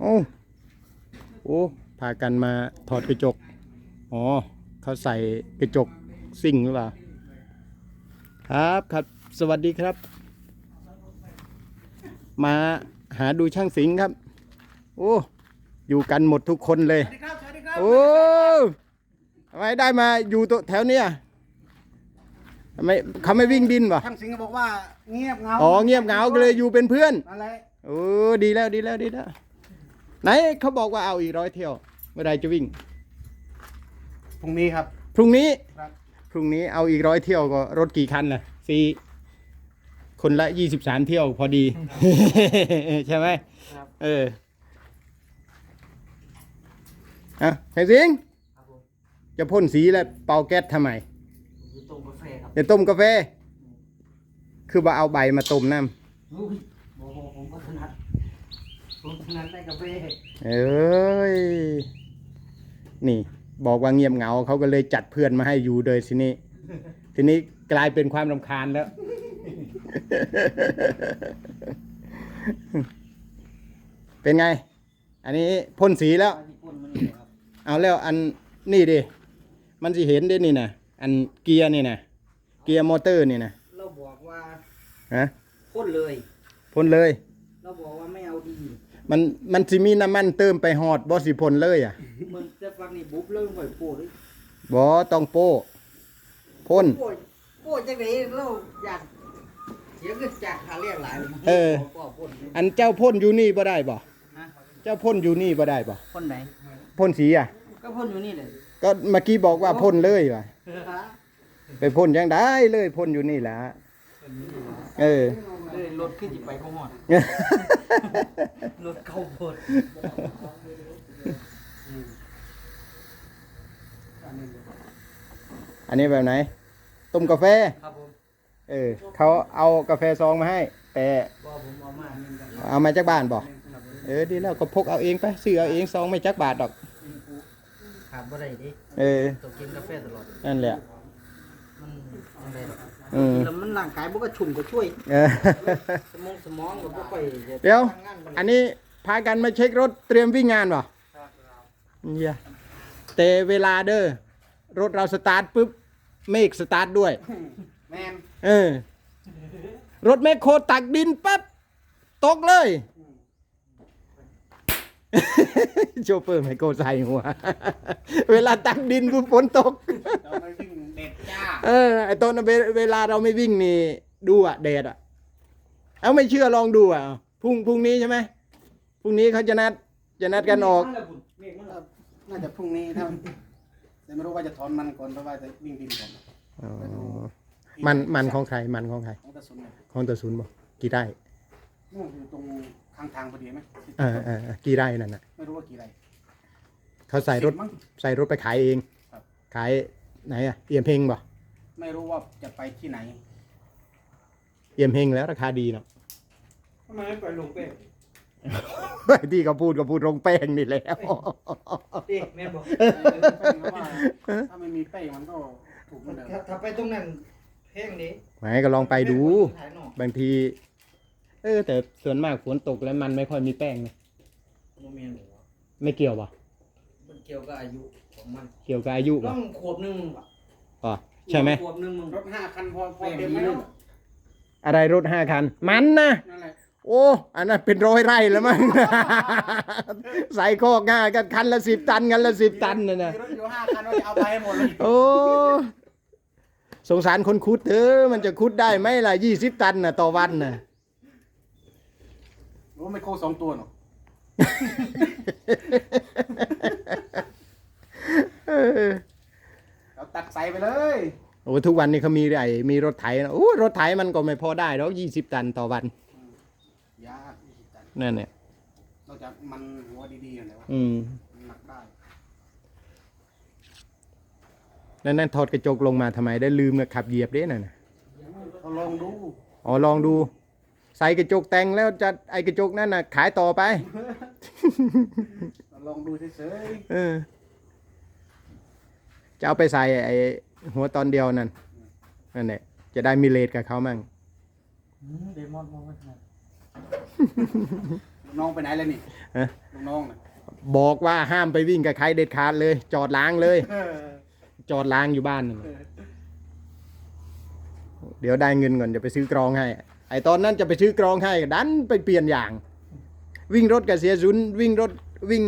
โอ้โอ้พากันมาถอดกระจก อ๋อ เขาใส่กระจกซิ่งหรือเปล่า ครับครับ สวัสดีครับ มาหาดูช่างสิงห์ครับ โอ้ อยู่กันหมดทุกคนเลยสวัสดีครับสวัสดีครับโอ้ทำไมได้มาอยู่ตัวแถวเนี้ยทำไมเขาไม่วิ่งดินวะช่างสิงห์ก็บอกว่าเงียบเหงา อ๋อ เงียบเหงาก็เลยอยู่เป็นเพื่อน อะไร โอ้ ดีแล้วดีแล้วดีแล้ว ไหนเขาบอกว่าเอาอีกร้อยเที่ยว เมื่อไรจะวิ่ง พรุ่งนี้ครับ พรุ่งนี้ ครับ พรุ่งนี้เอาอีกร้อยเที่ยวก็รถกี่คันน่ะสี่คนละยี่สิบสามเที่ยวพอดี ใช่ไหมครับ เอออะไอ้สิงห์ครับผมจะพ่นสีแล้วเป่าแก๊สทำไม อยู่ตรงกาแฟครับจะต้มกาแฟ คือว่าเอาใบมาต้มน้อุ้ยโอ้โหผมก็ถนัด ผมถนัดได้กาแฟำเอ้ย นี่ บอกว่าเงียบเหงาเขาก็เลยจัดเพื่อนมาให้อยู่เลยทีนี้ ทีนี้กลายเป็นความรำคาญแล้ว เป็นไง อันนี้พ่นสีแล้วญี่ปุ่นมันนี่ครับเอาแล้วอันนี่ดิ มันสิเห็นได้นี่นะอันเกียร์นี่นะเกียร์มอเตอร์นี่นะเราบอกว่าฮะพ่นเลยพ่นเลย มันมันสิมีน้ำมันเติมไปหอดบ่สิพ่นเลยอะมึงจะฟังนี่บุ๊บเริ่มไหวโป้เลยบ่ต้องโป้พ่นโป้โป้จังไหนเราอยากเสียเงินจากหาเรียกหลายเออก็พ่นอันเจ้าพ่นอยู่นี่บ่ได้บ่ฮะเจ้าพ่นอยู่นี่บ่ได้บ่พ่นไหนพ่นสีอะ ก็พ่นอยู่นี่เลยก็เมื่อกี้บอกว่าพ่นเลยว่ะไปพ่นยังได้เลยพ่นอยู่นี่แหละเออ เลยรถขึ้นจิไปเขาหอดรถเข้าพดอันนี้แบบไหน ต้มกาแฟ ครับผม เออ เขาเอากาแฟซองมาให้ แต่ก็ผมเอามาหนึ่งกันเอามาจากบ้านบ่ครับผมเออดีแล้วก็พกเอาเองไปซื้อเอาเองซองไม่จักบาทดอกขาดบ่ได้ดิเออต้องกินกาแฟตลอดนั่นแหละมันยังไงหร อกอืมแล้วมันร่างกายบ่ก็ชุ่มก็ช่วย เออสมองสมองก็บ่ค่อยจะเดี๋ยว ทำงานบ่อันนี้พากันมาเช็ครถเตรียมวิ่งงานป่ะเยี่ยแต่เวลาเด้อรถเราสตาร์ทปุ๊บเมฆสตาร์ทด้วย แมนเออ รถแมคโครตักดินปั๊บตกเลย โชเฟอร์ไมโครใส่หัว เวลาตักดินปุ๊บฝนตก เราไม่วิ่ง เด็ดจ้าเออไอตอนนั้นเวเวลาเราไม่วิ่งนี่ ดูอะแดดอะเอาไม่เชื่อลองดูอะพรุ่งพรุ่งนี้ใช่ไหมพรุ่งนี้เขาจะนัดจะนัดกันออกน่าจะพรุ่งนี้ถ้าแต่ไม่รู้ว่าจะถอนมันก่อนเพราะว่าจะวิ่งดินก่อนอ๋อมันมันของใครมันของใคร ของตะสุนเนี่ยของตะซุนบอกกี่ไร่นู่นอยู่ตรงข้างทางพอดีไหมเออเออเออกี่ไร่นั่นน่ะไม่รู้ว่ากี่ไรเขาใส่รถสิบมั้ง ใส่รถไปขายเอง ครับ ขาย ไหนอะเอี่ยมเฮงบ่ไม่รู้ว่าจะไปที่ไหนเอี่ยมเฮงแล้วราคาดีเนาะทำไมไม่ไปลงเป้งที่เขาพูดก็พูดลงแป้งนี่แหล้ว เด็กแม่บอกถ้าไม่มีเป้งมันก็ถูกเหมือนเดิมถ้าไปตรงนั้นเพลงนี้ไหนก็ลองไปดู ถ่ายนอกบางที เออ แต่ส่วนมากฝนตกแล้วมันไม่ค่อยมีแป้งนะโมเมนต์ไม่เกี่ยวบ่มันเกี่ยวกับอายุ ของมันเกี่ยวกับอายุต้บ่องขวบหนึ่งว่ะอ๋อใช่ไหม ขวบหนึ่งมึงรถห้าคันพอพอเต็มแล้วอะไรรถห้าคัน มันนะ นั่นแหละโอ้ อันนั้นเป็นร้อยไร่แล้วมั้ง ใส่คอกง่ากันคันละสิบตันกันละสิบตันน่ะนะมีรถอยู่ห้าคันว่าจะเอาไปให้หมดเลยโอ้สงสารคนคุดเถอะมันจะคุดได้ไหมล่ะยี่สิบตันน่ะต่อวันน่ะ รู้ไม่โคสองตัวหรอก เออเราตักใส่ไปเลยโอ้ทุกวันนี้เขามีไอ้มีรถไถนะโอ้รถไถมันก็ไม่พอได้แล้วยี่สิบตันต่อวันยากยี่สิบตันนั่นเนี่ยนอกจากมันหัวดีๆอยู่แล้วอืมมันหนักได้แล้วนั่นถอดกระจกลงมาทำไมได้ลืมกับขับเหยียบเด้น่ะนะเขาลองดูอ๋อลองดู ใส่กระจกแต่งแล้วจะไอ้กระจกนั่นน่ะขายต่อไป ลองดูเฉยเออ จะเอาไปใส่ไอ้หัวตอนเดียวนั่นนั่นแหละจะได้มีเลทกับเขามั่งๆเดมอนมองไม่ทันน้องไปไหนแล้วนี่ฮะลูกน้องน่ะบอกว่าห้ามไปวิ่งกับใครเด็ดขาดเลย จอดล้างเลย เออจอดล้างอยู่บ้านนั่นเดี๋ยวได้เงินก่อนจะไปซื้อกรองให้ ไอตอนนั้นจะไปซื้อกรองให้ดันไปเปลี่ยนอย่าง วิ่งรถกับเสียศูนย์วิ่งรถวิ่ง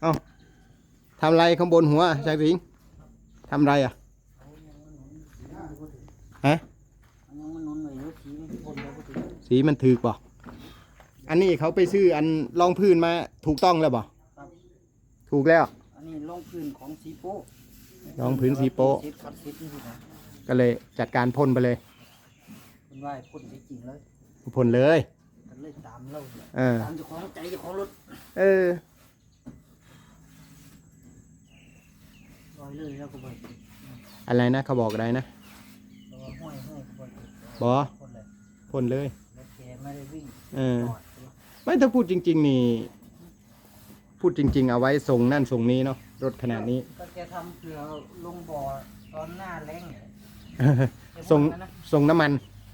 เอา ทำไรข้างบนหัวชายสิงห์ทำไรอะฮะอันยังมันนุ่นไว้อยู่สีมันพ่นแล้วก็ถึงสีมันถือบ่อันนี้เขาไปซื้ออันรองพื้นมาถูกต้องแล้วบ่ครับถูกแล้ว อันนี้ลงพื้นของสีโป้รองพื้นสีโป๊ะเช็ดขัดเช็ดนี่สินะก็เลยจัดการพ่นไปเลยคุณว่าพ่นจริงๆเลยพ่นเลยกันเลยตามเราเนี่ยเออตามเจ้าของใจเจ้าของรถเออ อยเลยแล้วก็บ่อยอะไรนะเขาบอกอะไรนะตัวห้อยห้อยก็บ่อยบอพ่นเลยพ่นเลย แล้วแกไม่ได้วิ่งเออจอดเลยไม่ถ้าพูดจริง ๆ นี่ พูดจริง ๆ เอาไว้ส่งนั่นส่งนี้เนาะรถขนาดนี้ ก็แกทำเผื่อลงบ่อตอนหน้าแรงเนี่ยแกส่งว่างั้นนะส่งน้ำมัน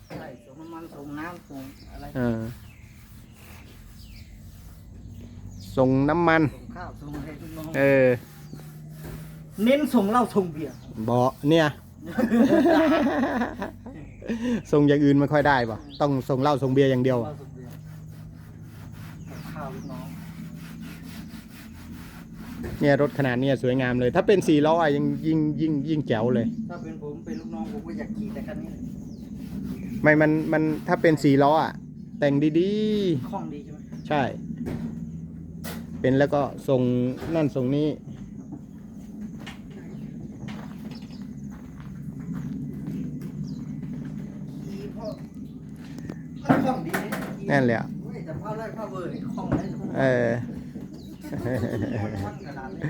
ใช่ส่งน้ำมันส่งน้ำส่งอะไรเออ ส่งน้ำมัน ส่งข้าวส่งอะไรทุกน้อง เออ เน้นส่งเหล้าส่งเบียร์บอเนี่ย ส่งอย่างอื่นไม่ค่อยได้ป่ะต้องส่งเหล้าส่งเบียร์อย่างเดียวเหล้าส่งเบียร์ส่งข้าวลูกน้องเนี่ยรถขนาดเนี้ยสวยงามเลย ถ้าเป็นสี่ล้ออะยังยิ่งยิ่งยิ่งแจ๋วเลย ถ้าเป็นผมเป็นลูกน้องผมก็อยากขี่แต่คันนี้เลยไม่มันมันถ้าเป็นสี่ล้ออะแต่งดีคล่องดีใช่ไหมๆ ใช่ เป็นแล้วก็ส่งนั่นส่งนี้ ขี่เพราะมันคล่องดีะขี่ นั่นแหละเว้ยแต่พ่อไล่พ่อเบอร์นี่คล่องเลยทุกคนเออมันขนาดนี้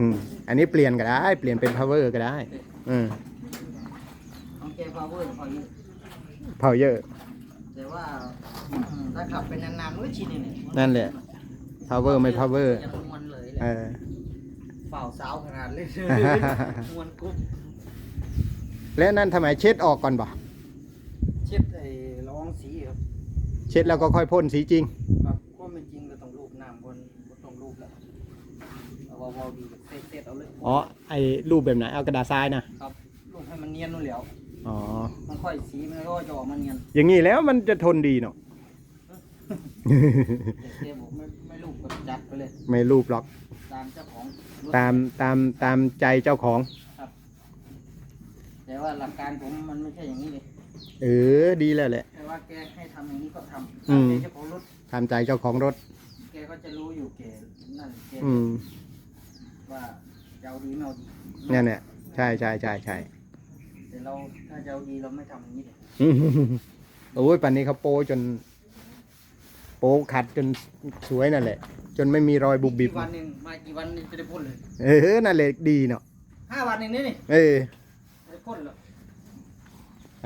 อืมอันนี้เปลี่ยนก็ได้ เปลี่ยนเป็น power ก็ได้ อืมของแกพ่อเบอร์พออยู่ power แต่ว่าอืมถ้าขับเป็นนานๆมันก็ชินเองเนี่ยนั่นแหละ power ไม่ power ยังมวนเลยแหเอละอเฝ่าสาวขนาดเลยมวนกุ๊บแล้วนั่นทำไมเช็ดออกก่อนบ่ เช็ดไอ้ละอองสีครับ เช็ดแล้วก็ค่อยพ่นสีจริง ครับก็ไม่จริงเราต้องรูปน้ำบนบนต้องรูปแล้วเอาเบาๆดีเซตๆเอาเลยอ๋อ ไอ้รูปแบบไหน เอากระดาษทรายนะ ครับรูปให้มันเนียนนู่นแหล้วอ๋อ มันค่อยสีมันก็จะออกมาเนียนอย่างนี้แล้วมันจะทนดีเนาะ แต่เจ๊บอกไม่ไม่รูปก็จัดไปเลย ไม่รูปหรอก ตามเจ้าของรถตามตามตามใจเจ้าของ แต่ว่าหลักการผมมันไม่ใช่อย่างนี้เลย เออ ดีแล้วแหละ แต่ว่าแกให้ทำอย่างนี้ก็ทำอืม แกเจ้าของรถตามใจเจ้าของรถ แกก็จะรู้อยู่แกนั่นแกอืมว่าจะเอาดีไม่เอาดีเนี่ยเนี่ยใช่ใช่ใช่ใช่แต่เราถ้าจะเอาดีเราไม่ทำอย่างนี้เลยโอ้ยปันนี้เขาโปจน โปขัดจนสวยนั่นแหละ จนไม่มีรอยบุบบิบ กี่วันหนึ่งมากี่วันนี่จะได้พ่นเลยเออนั่นแหละดีเนาะห้าวันเองนี่นี่เออ จะได้พ่นเหรอ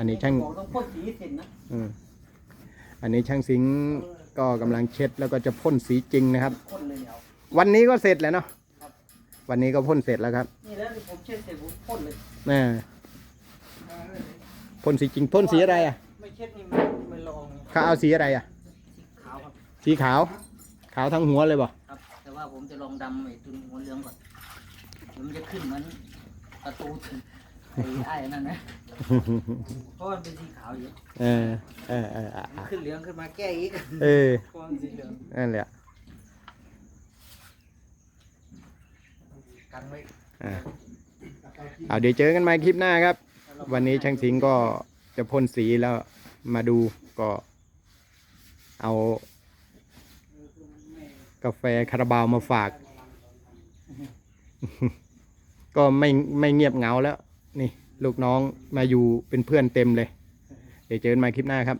อันนี้ช่างบอกต้องพ่นสีให้เสร็จนะอืมอันนี้ช่างสิงห์ก็กำลังเช็ดแล้วก็จะพ่นสีจริงนะครับ พ่นเลยเดี๋ยว วันนี้ก็เสร็จแล้วเนาะครับ วันนี้ก็พ่นเสร็จแล้วครับนี่แล้วผมเช็ดเสร็จผมพ่นเลยแม่พ่นสีจริงพ่นสีอะไรอะไม่เช็ดนี่มันไม่ลองเขาเอาสีอะไรอะ ขาวครับ สีขาว ขาวทั้งหัวเลยบ่ครับ แต่ว่าผมจะลองดำไอ้ตุนหัวเหลืองก่อนเดี๋ยวมันจะขึ้นเหมือนประตูถึง ไอ้ไอ้นั่นนะเพราะมันเป็นสีขาวอยู่เออเออเอออะอะขึ้นเหลืองขึ้นมาแก้อีกเออเพราะมันสีเหลืองนั่นแหละกันไว้อ่าเอาเดี๋ยวเจอกันใหม่คลิปหน้าครับ วันนี้ช่างสิงห์ก็จะพ่นสีแล้วมาดูก็เอา กาแฟคาราบาวมาฝาก ก็ไม่ไม่เงียบเหงาแล้ว นี่ลูกน้องมาอยู่เป็นเพื่อนเต็มเลย เดี๋ยวเจอกันใหม่คลิปหน้าครับ